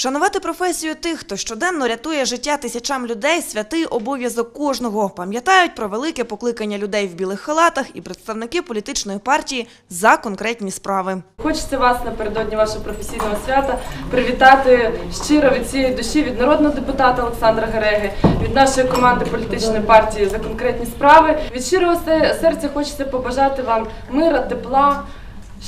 Вшанувати професію тих, хто щоденно рятує життя тисячам людей, святий обов'язок кожного. Пам'ятають про велике покликання людей в білих халатах і представники політичної партії за конкретні справи. Хочеться вас напередодні вашого професійного свята привітати щиро від цієї душі від народного депутата Олександра Гереги, від нашої команди політичної партії за конкретні справи. Від щирого серця хочеться побажати вам мира, тепла,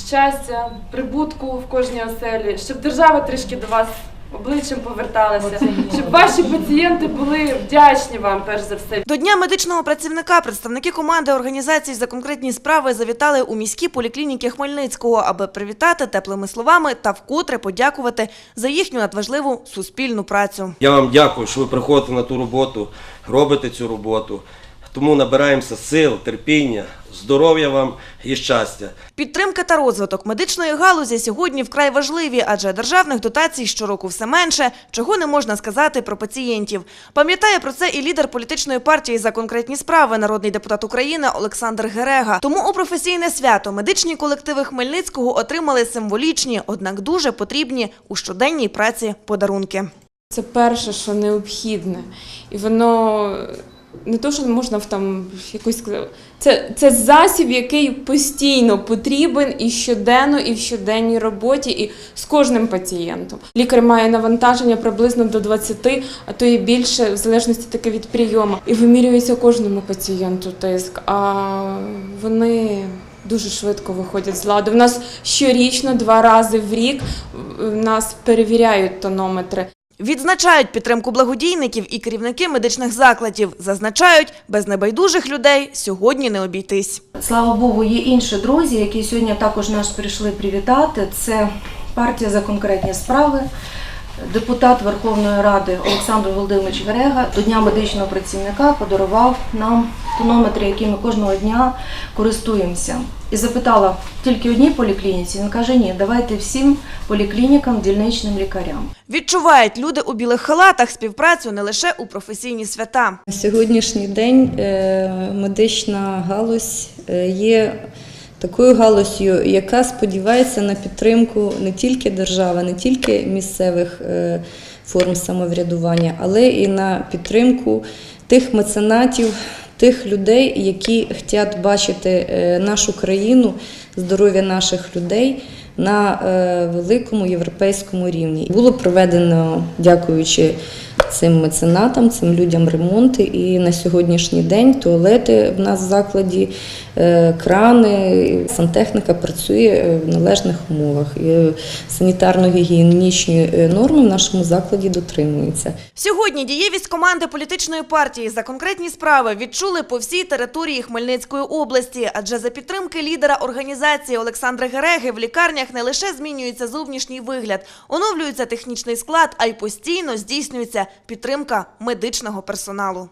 щастя, прибутку в кожній оселі, щоб держава трішки до вас. Обличчям поверталася, щоб ваші пацієнти були вдячні вам, перш за все, До Дня медичного працівника представники команди організацій за конкретні справи завітали у міські поліклініки Хмельницького, аби привітати теплими словами та вкотре подякувати за їхню надважливу суспільну працю. Я вам дякую, що ви приходите на ту роботу, робите цю роботу. Тому набираємося сил, терпіння, здоров'я вам і щастя. Підтримка та розвиток медичної галузі сьогодні вкрай важливі, адже державних дотацій щороку все менше, чого не можна сказати про пацієнтів. Пам'ятає про це і лідер політичної партії за конкретні справи, народний депутат України Олександр Герега. Тому у професійне свято медичні колективи Хмельницького отримали символічні, однак дуже потрібні у щоденній праці подарунки. Це перше, що необхідне. І воно не то, що можна в там якось. Це, це засіб, який постійно потрібен і щоденно, і в щоденній роботі, і з кожним пацієнтом. Лікар має навантаження приблизно до 20, а то і більше, в залежності таки від прийому. І вимірюється кожному пацієнту тиск. А вони. Дуже швидко виходять з ладу. У нас щорічно, два рази в рік в нас перевіряють тонометри. Відзначають підтримку благодійників і керівники медичних закладів. Зазначають, без небайдужих людей сьогодні не обійтись. Слава Богу, є інші друзі, які сьогодні також нас прийшли привітати. Це партія за конкретні справи, депутат Верховної Ради Олександр Володимирович Герега до Дня медичного працівника подарував нам тонометри, якими кожного дня користуємося. І запитала тільки одній поліклініці. Він каже: ні, давайте всім поліклінікам, дільничним лікарям. Відчувають люди у білих халатах співпрацю не лише у професійні свята. На сьогоднішній день е, медична галузь е, є такою галузью, яка сподівається на підтримку не тільки держави, не тільки місцевих е, форм самоврядування, але і на підтримку тих меценатів, тих людей, які хочуть бачити е, нашу країну, здоров'я наших людей на е, великому європейському рівні. Було проведено, дякуючи цим меценатам, цим людям ремонти. І на сьогоднішній день туалети в нас в закладі, е, крани, сантехніка працює е, в належних умовах. Санітарно-гігієнічні е, норми в нашому закладі дотримуються. Сьогодні дієвість команди політичної партії за конкретні справи відчули по всій території Хмельницької області, адже за підтримки лідера організації Олександра Гереги в лікарнях не лише змінюється зовнішній вигляд, оновлюється технічний склад, а й постійно здійснюється підтримка медичного персоналу.